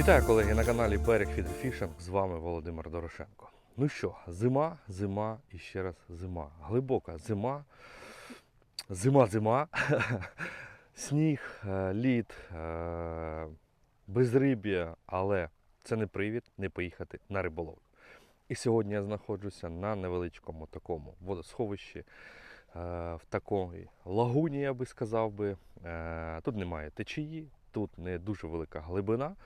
Вітаю колеги на каналі Берег Фідерфішинг. З вами Володимир Дорошенко. Ну що, зима, зима і ще раз зима. Глибока зима. Зима, зима. Сніг, е, лід, е, безриб'я, але це не привід не поїхати на риболовлю. І сьогодні я знаходжуся на невеличкому такому водосховищі, е, в такій лагуні, я би сказав би. Тут немає течії, тут не дуже велика глибина,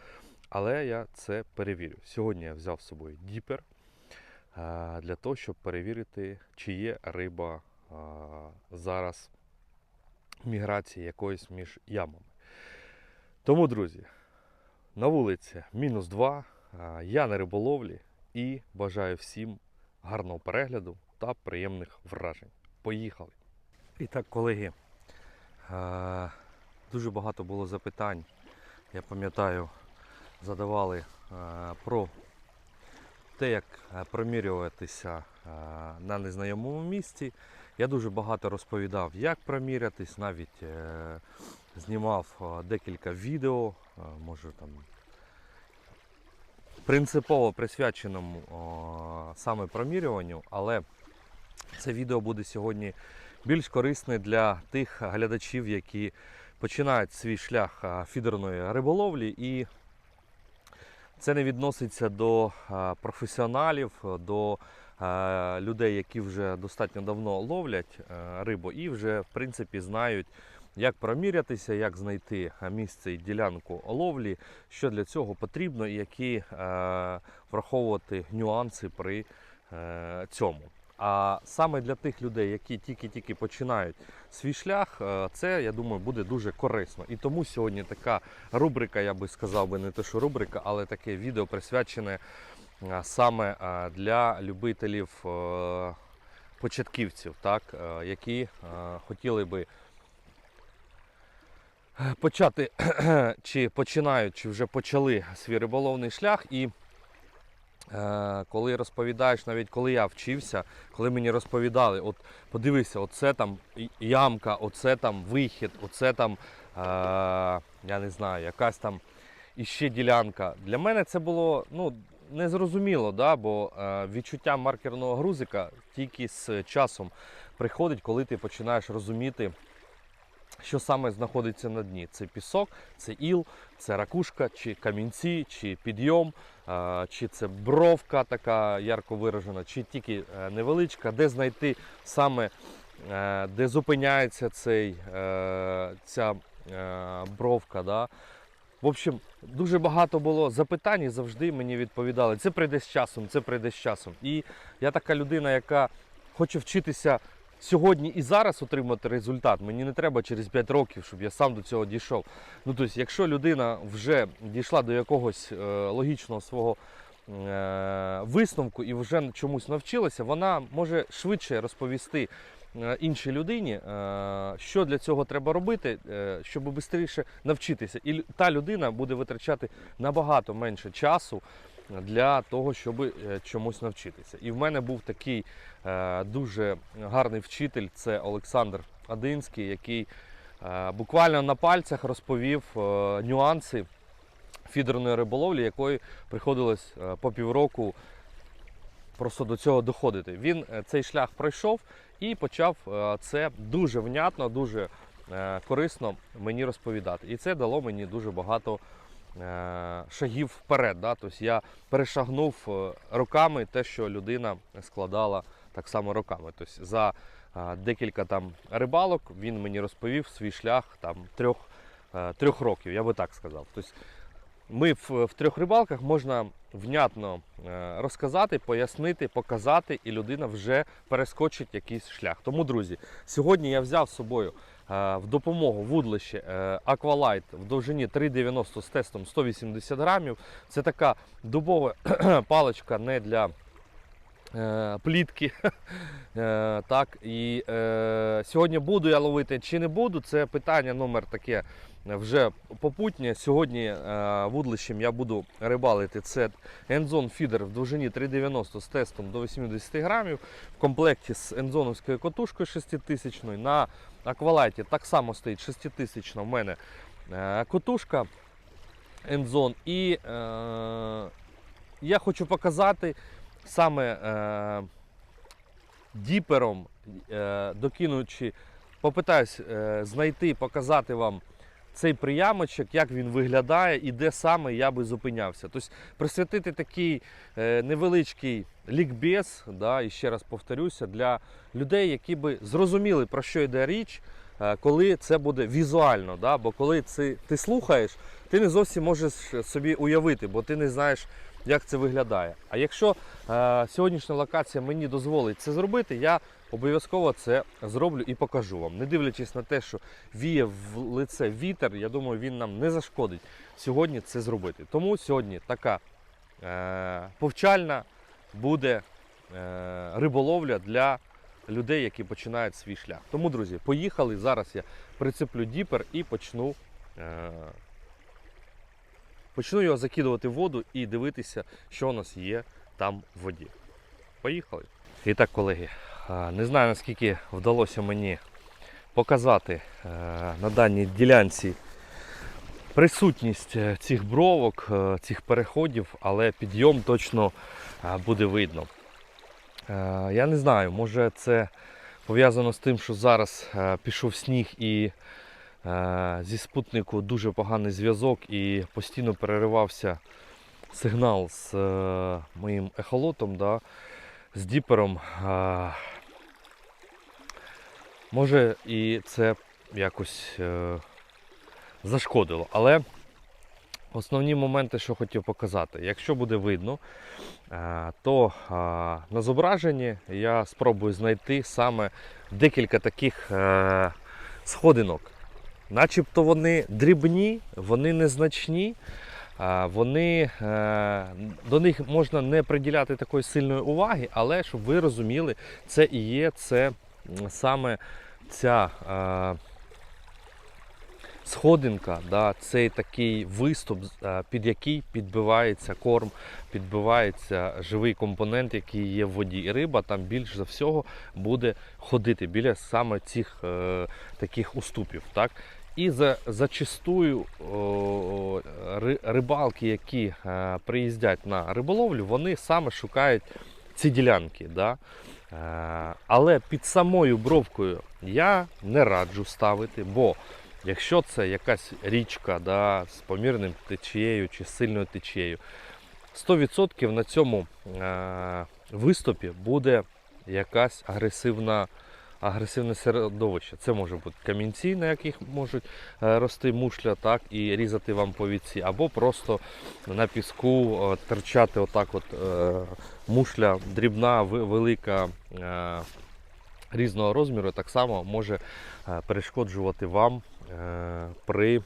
але я це перевірю. Сьогодні я взяв з собою діпер для того, щоб перевірити, чи є риба зараз міграції якоїсь між ямами. Тому, друзі, на вулиці мінус 2, е, я на риболовлі і бажаю всім гарного перегляду та приємних вражень. Поїхали! І так, колеги, дуже багато було запитань. Я пам'ятаю, задавали е, про те, як е, промірюватися е, на незнайомому місці. Я дуже багато розповідав, як промірятись, навіть знімав декілька відео, може там принципово присвяченому саме промірюванню, але це відео буде сьогодні більш корисне для тих глядачів, які починають свій шлях фідерної риболовлі і це не відноситься до професіоналів, до людей, які вже достатньо давно ловлять рибу і вже в принципі знають, як промірятися, як знайти місце і ділянку ловлі, що для цього потрібно, і які е, враховувати нюанси при е, цьому. А саме для тих людей, які тільки-тільки починають свій шлях, е, це я думаю буде дуже корисно. І тому сьогодні така рубрика, я би сказав би не те, що рубрика, але таке відео присвячене е, саме е, для любителів початківців, так, які хотіли би почати чи починають, чи вже почали свій риболовний шлях. І коли розповідаєш, навіть коли я вчився, коли мені розповідали, от подивися, оце там ямка, оце там вихід, оце там, е, я не знаю, якась там іще ділянка. Для мене це було ну, незрозуміло, да? бо е, відчуття маркерного грузика тільки з часом приходить, коли ти починаєш розуміти що саме знаходиться на дні. Це пісок, це іл, це ракушка, чи камінці, чи підйом, чи це бровка така ярко виражена, чи тільки е, невеличка, де знайти саме, е, де зупиняється цей, е, ця бровка. Да? В общем, дуже багато було запитань і завжди мені відповідали, це прийде з часом, це прийде з часом. І я така людина, яка хоче вчитися сьогодні і зараз отримати результат. Мені не треба через 5 років, щоб я сам до цього дійшов. Ну тобто, якщо людина вже дійшла до якогось е, логічного свого е, висновку і вже чомусь навчилася, вона може швидше розповісти е, іншій людині, е, що для цього треба робити, е, щоб швидше навчитися. І та людина буде витрачати набагато менше часу для того, щоб е, чомусь навчитися. І в мене був такий е, дуже гарний вчитель, це Олександр Адинський, який е, буквально на пальцях розповів нюанси фідерної риболовлі, якої приходилось по півроку просто до цього доходити. Він цей шлях пройшов і почав це дуже внятно, дуже корисно мені розповідати. І це дало мені дуже багато шагів вперед. Да? Тобто я перешагнув е, роками те, що людина складала так само роками. Тобто за е, декілька там рибалок він мені розповів свій шлях там трьох, е, трьох років, я би так сказав. Тобто ми в, в трьох рибалках можна внятно е, розказати, пояснити, показати, і людина вже перескочить якийсь шлях. Тому, друзі, сьогодні я взяв з собою е, в допомогу вудлище е, Aqualight в довжині 3,90 з тестом 180 грамів. Це така дубова паличка не для е, плітки. Е, так, і е, сьогодні буду я ловити чи не буду, це питання номер таке вже попутнє. Сьогодні е, вудлищем я буду рибалити. Це Enzone фідер в довжині 3,90 з тестом до 80 грамів. В комплекті з ензоновською котушкою 6000 На аквалайті так само стоїть 6000 в мене е, котушка. ендзон. І е, я хочу показати саме е, діпером, е, докинучи, попитаюсь е, знайти, показати вам цей приямочок, як він виглядає і де саме я би зупинявся. Тобто присвятити такий е, невеличкий лікбез, да, і ще раз повторюся, для людей, які би зрозуміли, про що йде річ, е, коли це буде візуально. Да? Бо коли це, ти слухаєш, ти не зовсім можеш собі уявити, бо ти не знаєш, як це виглядає. А якщо е, сьогоднішня локація мені дозволить це зробити, я обов'язково це зроблю і покажу вам. Не дивлячись на те, що віє в лице вітер, я думаю, він нам не зашкодить сьогодні це зробити. Тому сьогодні така е, повчальна буде е, риболовля для людей, які починають свій шлях. Тому, друзі, поїхали. Зараз я прицеплю діпер і почну. Е, Почну його закидувати в воду і дивитися, що у нас є там в воді. Поїхали. І так, колеги, не знаю наскільки вдалося мені показати е, на даній ділянці присутність е, цих бровок, е, цих переходів, але підйом точно буде видно. Я не знаю, може це пов'язано з тим, що зараз пішов сніг і зі спутнику дуже поганий зв'язок і постійно переривався сигнал з е, моїм ехолотом, да, з діпером. Е, Може і це якось е, зашкодило. Але основні моменти, що хотів показати, якщо буде видно, е, то е, на зображенні я спробую знайти саме декілька таких е, сходинок. Начебто вони дрібні, вони незначні, вони, е, до них можна не приділяти такої сильної уваги, але щоб ви розуміли, це і є це саме ця е, сходинка, да, цей такий виступ, е, під який підбивається корм, підбивається живий компонент, який є в воді. І риба там більш за всього буде ходити біля саме цих е, таких уступів. Так? І за, зачастую о, ри- рибалки, які е, приїздять на риболовлю, вони саме шукають ці ділянки. Да? Е, але під самою бровкою я не раджу ставити, бо якщо це якась річка да, з помірним течією чи сильною течією, 100% на цьому е, виступі буде якась агресивна агресивне середовище. Це може бути камінці, на яких можуть е, рости мушля, так, і різати вам повідці, або просто на піску е, терчати отак от е, мушля дрібна, велика. Різного розміру так само може перешкоджувати вам при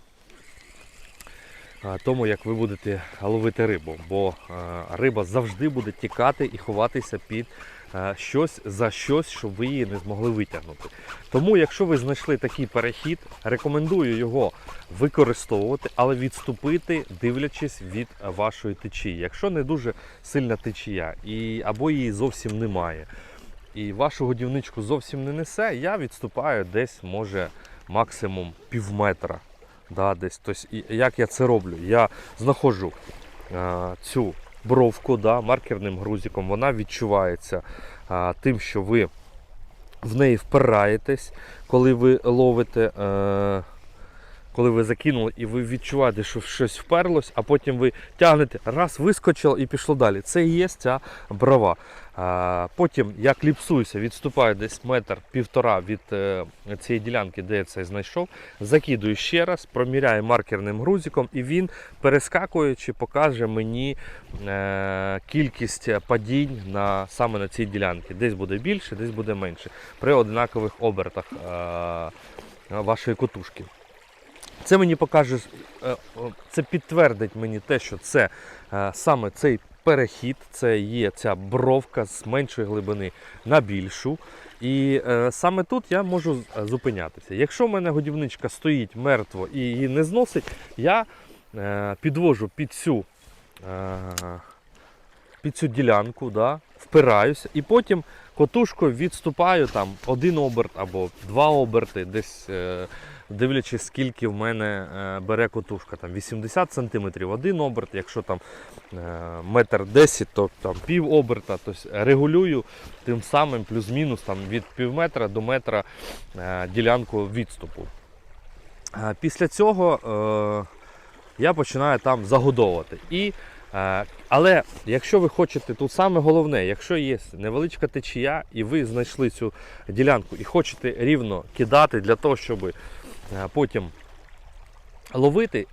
е, тому, як ви будете ловити рибу. Бо е, риба завжди буде тікати і ховатися під е, щось за щось, щоб ви її не змогли витягнути. Тому, якщо ви знайшли такий перехід, рекомендую його використовувати, але відступити, дивлячись від вашої течії. Якщо не дуже сильна течія, і, або її зовсім немає, і вашу годівничку зовсім не несе, я відступаю десь, може, максимум пів метра. Да, десь. Тобто, як я це роблю? Я знаходжу е, цю бровку да, маркерним грузиком, вона відчувається е, тим, що ви в неї впираєтесь, коли ви ловите, е, коли ви закинули і ви відчуваєте, що щось вперлось, а потім ви тягнете, раз, вискочило і пішло далі. Це і є ця брова. Потім я кліпсуюся, відступаю десь метр півтора від е, цієї ділянки, де я це знайшов, закидую ще раз, проміряю маркерним грузиком, і він, перескакуючи, покаже мені е, кількість падінь на, саме на цій ділянці. Десь буде більше, десь буде менше. При однакових обертах е, вашої котушки. Це мені покаже, е, це підтвердить мені те, що це е, саме цей перехід, це є ця бровка з меншої глибини на більшу. І е, саме тут я можу зупинятися. Якщо в мене годівничка стоїть мертво і її не зносить, я підвожу під цю, під цю ділянку, да, впираюся, і потім, котушкою відступаю там один оберт або два оберти, десь дивлячись, скільки в мене е, бере котушка. Там 80 см один оберт, якщо там е, метр 10, то там пів оберта. Тобто регулюю тим самим плюс-мінус там, від пів метра до метра ділянку відступу. Після цього я починаю там загодовувати. І, але якщо ви хочете, тут саме головне, якщо є невеличка течія, і ви знайшли цю ділянку і хочете рівно кидати для того, щоб е, потім ловити.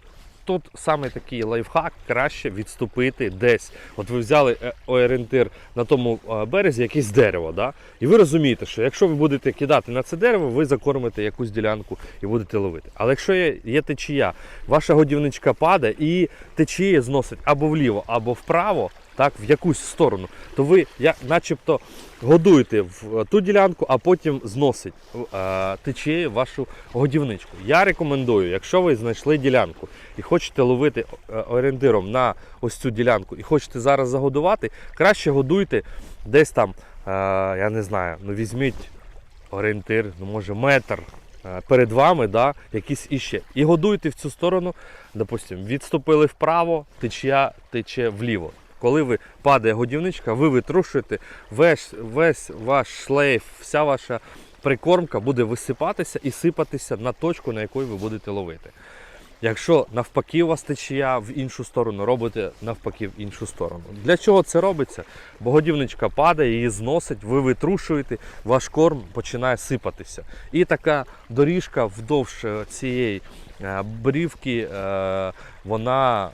Тут саме такий лайфхак краще відступити десь. От ви взяли е, орієнтир на тому е, березі якесь дерево, да? і ви розумієте, що якщо ви будете кидати на це дерево, ви закормите якусь ділянку і будете ловити. Але якщо є, є течія, ваша годівничка падає і течія зносить або вліво, або вправо, так, в якусь сторону, то ви начебто годуєте в е, ту ділянку, а потім зносить е, течією вашу годівничку. Я рекомендую, якщо ви знайшли ділянку і хочете ловити е, орієнтиром на ось цю ділянку і хочете зараз загодувати, краще годуйте десь там, я не знаю, ну візьміть орієнтир, ну може метр. Перед вами, да, якісь іще. І годуйте в цю сторону, допустимо, відступили вправо, течія тече вліво. Коли ви падає годівничка, ви витрушуєте весь, весь ваш шлейф, вся ваша прикормка буде висипатися і сипатися на точку, на якої ви будете ловити. Якщо навпаки у вас течія в іншу сторону, робите навпаки в іншу сторону. Для чого це робиться? Бо годівничка падає, її зносить, ви витрушуєте, ваш корм починає сипатися. І така доріжка вдовж е, цієї е, брівки, е, вона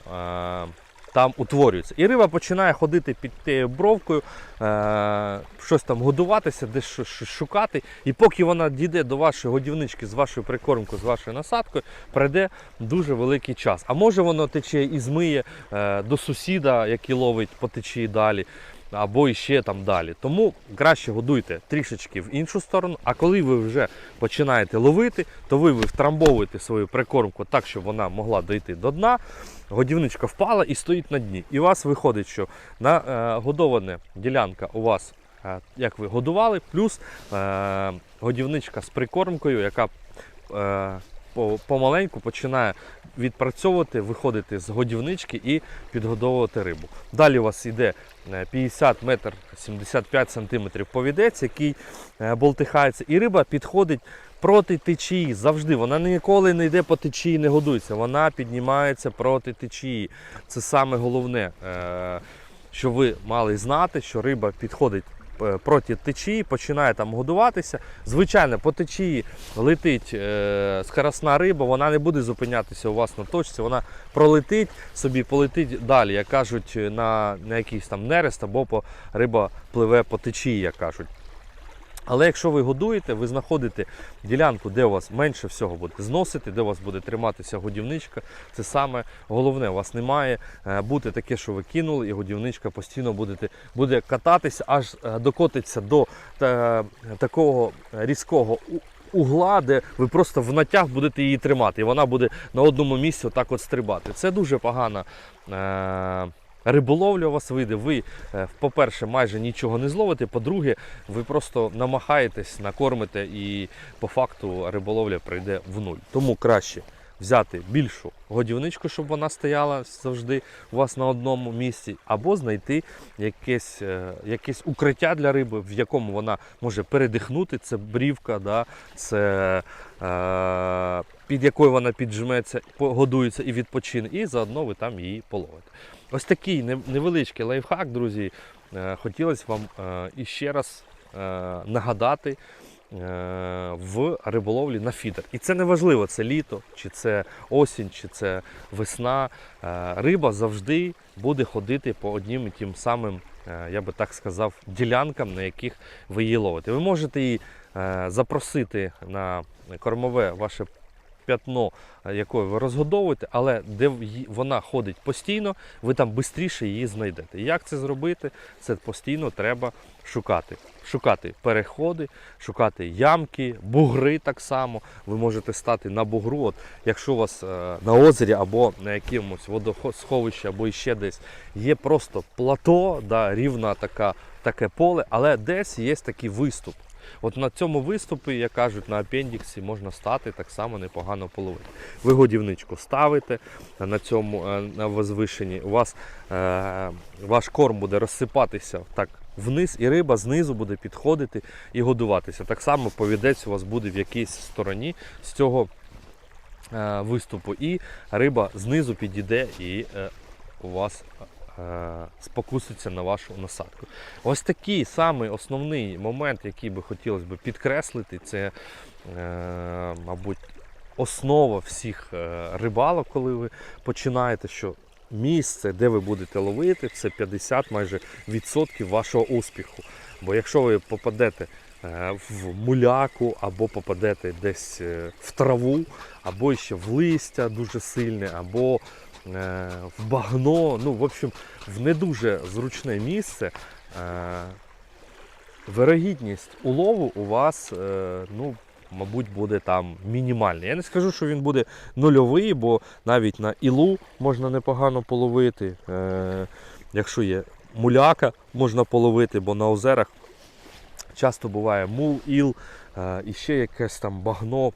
там утворюється. І риба починає ходити під тією бровкою, е, щось там годуватися, десь щось шукати. І поки вона дійде до вашої годівнички з вашою прикормкою, з вашою насадкою, пройде дуже великий час. А може воно тече і змиє е, до сусіда, який ловить по течії далі. Або іще там далі. Тому краще годуйте трішечки в іншу сторону. А коли ви вже починаєте ловити, то ви, втрамбовуєте свою прикормку так, щоб вона могла дійти до дна. Годівничка впала і стоїть на дні. І у вас виходить, що на е, годована ділянка у вас, е, як ви годували, плюс е, годівничка з прикормкою, яка помаленьку починає відпрацьовувати, виходити з годівнички і підгодовувати рибу. Далі у вас йде е, 50 метр 75 сантиметрів повідець, який е, болтихається, і риба підходить проти течії завжди. Вона ніколи не йде по течії, не годується. Вона піднімається проти течії. Це саме головне, е, що ви мали знати, що риба підходить е, проти течії, починає там годуватися. Звичайно, по течії летить е, скоросна риба, вона не буде зупинятися у вас на точці, вона пролетить собі, полетить далі, як кажуть, на, на якийсь там нерест або по, риба пливе по течії, як кажуть. Але якщо ви годуєте, ви знаходите ділянку, де у вас менше всього буде зносити, де у вас буде триматися годівничка. Це саме головне. У вас не має е, бути таке, що ви кинули, і годівничка постійно будете, буде кататися, аж е, докотиться до та, такого різкого угла, де ви просто в натяг будете її тримати, і вона буде на одному місці отак от стрибати. Це дуже погана. Е- Риболовля у вас вийде, ви, е, по-перше, майже нічого не зловите, по-друге, ви просто намахаєтесь, накормите і по факту риболовля прийде в нуль. Тому краще взяти більшу годівничку, щоб вона стояла завжди у вас на одному місці, або знайти якесь, е, якесь укриття для риби, в якому вона може передихнути. Це брівка, да? це е, під якою вона піджметься, годується і відпочине, і заодно ви там її половите. Ось такий невеличкий лайфхак, друзі. Е, Хотілося вам е, іще раз нагадати в риболовлі на фідер. І це не важливо, це літо, чи це осінь, чи це весна. Е, Риба завжди буде ходити по одним і тим самим, е, я би так сказав, ділянкам, на яких ви її ловите. Ви можете її е, запросити на кормове ваше п'ятно, якою ви розгодовуєте, але де вона ходить постійно, ви там швидше її знайдете. Як це зробити? Це постійно треба шукати. Шукати переходи, шукати ямки, бугри так само. Ви можете стати на бугру. От, якщо у вас е, на озері або на якомусь водосховищі, або ще десь є просто плато, да, рівна така таке поле, але десь є такий виступ. От на цьому виступі, як кажуть, на апендіксі можна стати так само непогано половити. Ви годівничку ставите на цьому е, на возвишенні, у вас е, ваш корм буде розсипатися так вниз, і риба знизу буде підходити і годуватися. Так само повідець у вас буде в якійсь стороні з цього е, виступу, і риба знизу підійде і е, у вас е, спокуситься на вашу насадку. Ось такий самий основний момент, який би хотілося б підкреслити, це, е, мабуть, основа всіх е, рибалок, коли ви починаєте, що місце, де ви будете ловити, це 50 майже відсотків вашого успіху. Бо якщо ви попадете е, в муляку, або попадете десь е, в траву, або ще в листя дуже сильне, або е, в багно, ну, в общем, в не дуже зручне місце, вирогідність улову у вас, ну, мабуть, буде там мінімальна. Я не скажу, що він буде нульовий, бо навіть на ілу можна непогано половити. Е, якщо є муляка, можна половити, бо на озерах часто буває мул, іл, е, і ще якесь там багно,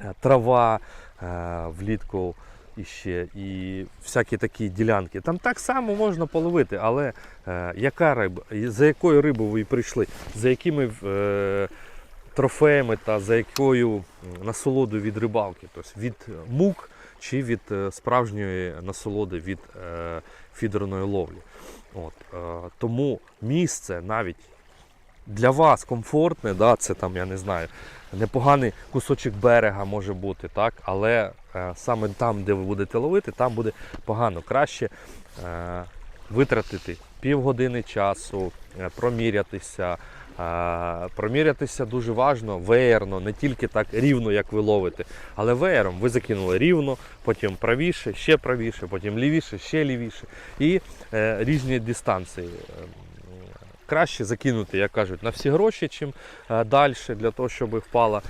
е, трава е, влітку іще, і всякі такі ділянки. Там так само можна половити, але е, яка риба, за якою рибою ви прийшли, за якими е, трофеями та за якою насолодою від рибалки, тобто від е, мук чи від е, справжньої насолоди від е, фідерної ловлі. От, тому місце навіть для вас комфортне, да, це там, я не знаю, непоганий кусочок берега може бути, так, але саме там, де ви будете ловити, там буде погано. Краще витратити півгодини часу, промірятися. Промірятися дуже важно, веєрно, не тільки так рівно, як ви ловите, але веєром ви закинули рівно, потім правіше, ще правіше, потім лівіше, ще лівіше. І е, різні дистанції. Е, краще закинути, як кажуть, на всі гроші, чим е, далі, для того, щоб впала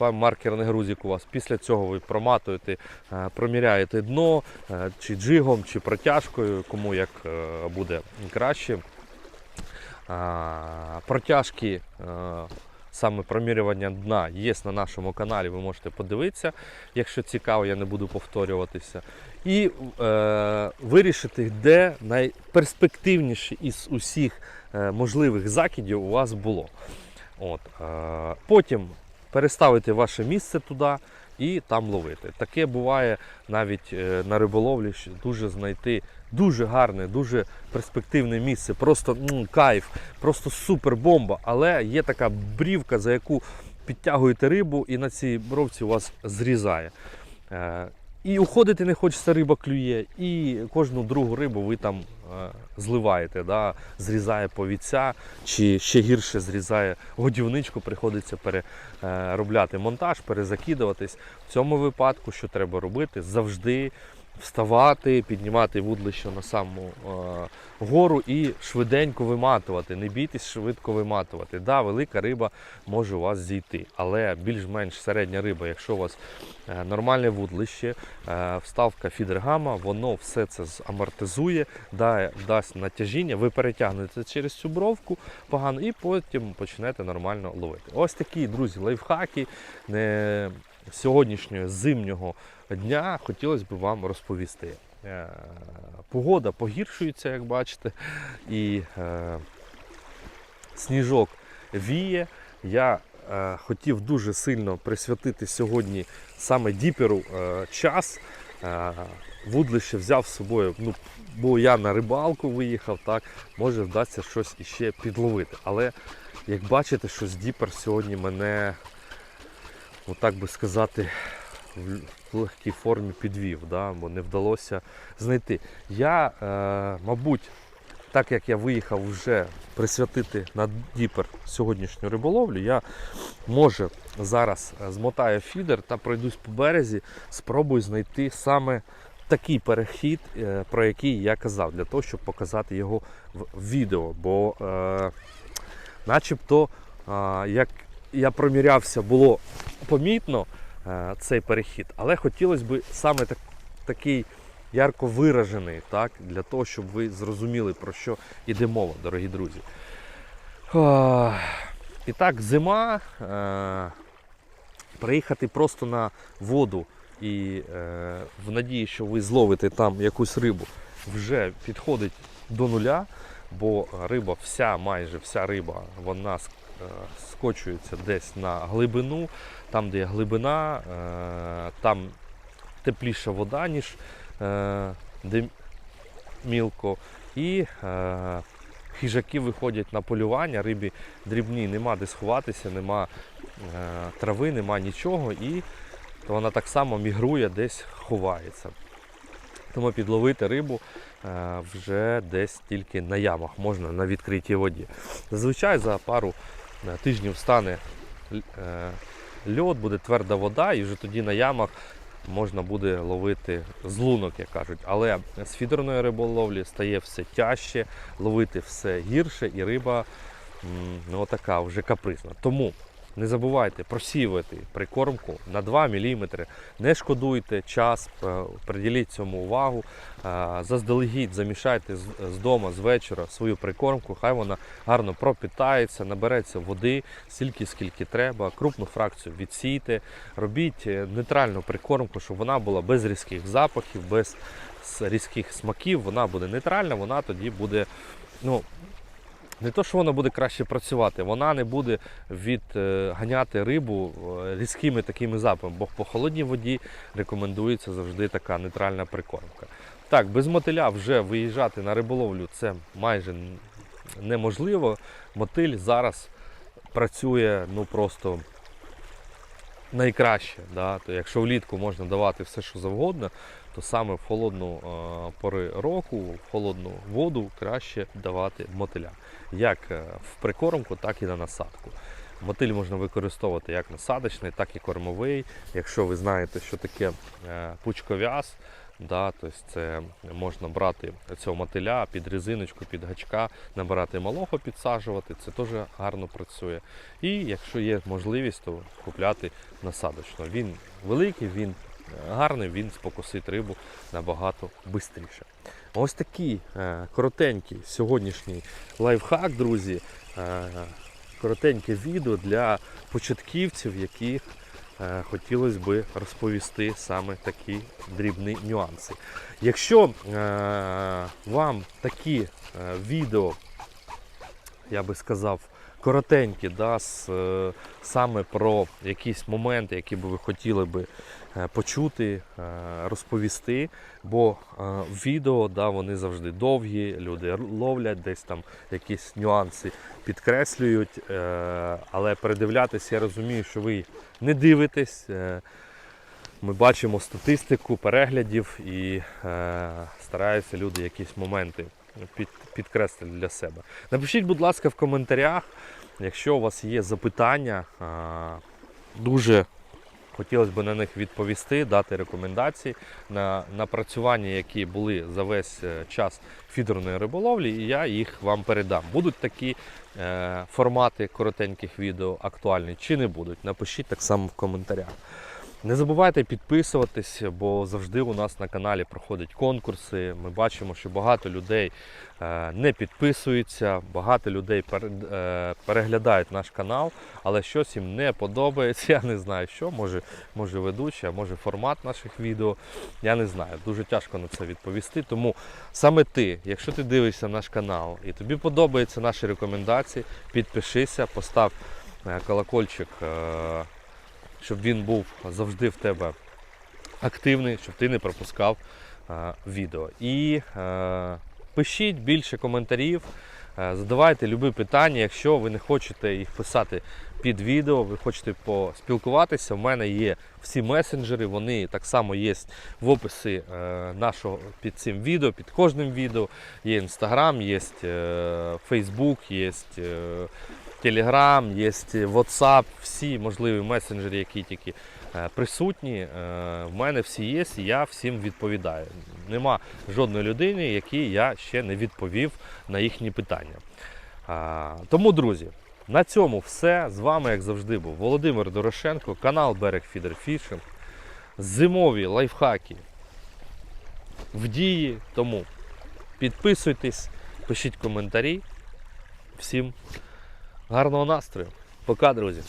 маркерний грузик у вас. Після цього ви проматуєте, е, проміряєте дно, е, чи джигом, чи протяжкою, кому як е, буде краще. Протяжки, е, саме промірювання дна є на нашому каналі, ви можете подивитися, якщо цікаво, я не буду повторюватися. І е, вирішити, де найперспективніше із усіх е, можливих закидів у вас було. От, е, потім переставити ваше місце туди і там ловити. Таке буває навіть е, на риболовлі, дуже знайти дуже гарне, дуже перспективне місце, просто м, кайф, просто супер бомба. Але є така брівка, за яку підтягуєте рибу, і на цій бровці у вас зрізає. Е, І уходити не хочеться, риба клює, і кожну другу рибу ви там е, зливаєте, да? зрізає повіця, чи ще гірше зрізає годівничку, приходиться переробляти монтаж, перезакидуватись. В цьому випадку, що треба робити, завжди вставати, піднімати вудлище на саму е, гору і швиденько виматувати. Не бійтесь швидко виматувати. Да, велика риба може у вас зійти, але більш-менш середня риба, якщо у вас е, нормальне вудлище, е, вставка фідергама, воно все це амортизує, да, дасть натяжіння, ви перетягнете через цю бровку погано і потім почнете нормально ловити. Ось такі, друзі, лайфхаки не сьогоднішнього зимнього дня хотілося б вам розповісти. Е, Погода погіршується, як бачите, і е, сніжок віє. Я е, хотів дуже сильно присвятити сьогодні саме діперу час. Вудлище взяв з собою, ну, бо я на рибалку виїхав, так, може вдасться щось іще підловити. Але як бачите, що з діпер сьогодні мене, так би сказати, в легкій формі підвів, да, бо не вдалося знайти. Я, е, мабуть, так як я виїхав вже присвятити на Діпер сьогоднішню риболовлю, я може зараз е, змотаю фідер та пройдусь по березі, спробую знайти саме такий перехід, е, про який я казав, для того, щоб показати його в відео. Бо е, начебто, е, як я промірявся, було помітно е, цей перехід, але хотілося б саме так, такий ярко виражений, так, для того, щоб ви зрозуміли, про що йде мова, дорогі друзі. І так, зима. Е- приїхати просто на воду і е, в надії, що ви зловите там якусь рибу, вже підходить до нуля, бо риба, вся, майже вся риба, вона скочується десь на глибину. Там, де є глибина, е, там тепліша вода, ніж е, де мілко. І е, хижаки виходять на полювання, рибі дрібні, нема де сховатися, нема е, трави, нема нічого, і вона так само мігрує, десь ховається. Тому підловити рибу е, вже десь тільки на ямах можна на відкритій воді. Зазвичай за пару е, тижнів стане е, льод, буде тверда вода, і вже тоді на ямах можна буде ловити з лунок, як кажуть. Але з фідерної риболовлі стає все тяжче, ловити все гірше, і риба ну, така вже капризна. Тому не забувайте просіювати прикормку на 2 мм. Не шкодуйте час, е, приділіть цьому увагу. Е, Заздалегідь замішайте з, дому, з вечора свою прикормку, хай вона гарно пропітається, набереться води стільки, скільки треба. Крупну фракцію відсійте, робіть е, нейтральну прикормку, щоб вона була без різких запахів, без різких смаків. Вона буде нейтральна, вона тоді буде. ну, не то, що вона буде краще працювати, вона не буде відганяти рибу е, різкими такими запахами, бо по холодній воді рекомендується завжди така нейтральна прикормка. Так, без мотиля вже виїжджати на риболовлю це майже неможливо. Мотиль зараз працює ну просто найкраще. Да? То якщо влітку можна давати все, що завгодно, то саме в холодну е, пори року, в холодну воду краще давати мотиля. Як е, в прикормку, так і на насадку. Мотиль можна використовувати як насадочний, так і кормовий. Якщо ви знаєте, що таке е, пучковяз, да, тобто це можна брати цього мотиля під резиночку, під гачка, набирати малого, підсаджувати, це теж гарно працює. І якщо є можливість, то купляти насадочно. Він великий, він гарний, він спокусить рибу набагато швидше. Ось такий е, коротенький сьогоднішній лайфхак, друзі. Е, коротеньке відео для початківців, яких е, хотілося би розповісти саме такі дрібні нюанси. Якщо вам такі відео, я би сказав, коротенькі, да, з, е, саме про якісь моменти, які би ви хотіли би е, почути, е, розповісти. Бо відео да, вони завжди довгі, люди ловлять десь там якісь нюанси, підкреслюють. Але передивлятися, я розумію, що ви не дивитесь. Ми бачимо статистику переглядів і е, стараються люди якісь моменти під, підкреслити для себе. Напишіть, будь ласка, в коментарях, якщо у вас є запитання, дуже хотілося б на них відповісти, дати рекомендації на напрацювання, які були за весь е, час фідерної риболовлі, і я їх вам передам. Будуть такі е, формати коротеньких відео актуальні чи не будуть? Напишіть так само в коментарях. Не забувайте підписуватись, бо завжди у нас на каналі проходять конкурси. Ми бачимо, що багато людей е, не підписуються, багато людей е, переглядають наш канал, але щось їм не подобається. Я не знаю, що. Може, може ведучий, а може формат наших відео. Я не знаю. Дуже тяжко на це відповісти. Тому саме ти, якщо ти дивишся наш канал і тобі подобаються наші рекомендації, підпишися, постав е, колокольчик. Щоб він був завжди в тебе активний, щоб ти не пропускав е, відео. І е, пишіть більше коментарів, е, задавайте любі питання. Якщо ви не хочете їх писати під відео, ви хочете поспілкуватися, в мене є всі месенджери, вони так само є в описі е, нашого під цим відео, під кожним відео. Є інстаграм, є Фейсбук, є. Е, Telegram, є WhatsApp, всі можливі месенджери, які тільки е, присутні. е, В мене всі є, і я всім відповідаю. Нема жодної людини, якій я ще не відповів на їхні питання. Тому, друзі, на цьому все. З вами, як завжди, був Володимир Дорошенко, канал Берег Фідер Фішинг. Зимові лайфхаки в дії. Тому підписуйтесь, пишіть коментарі. Всім гарного настрою. Пока, друзі!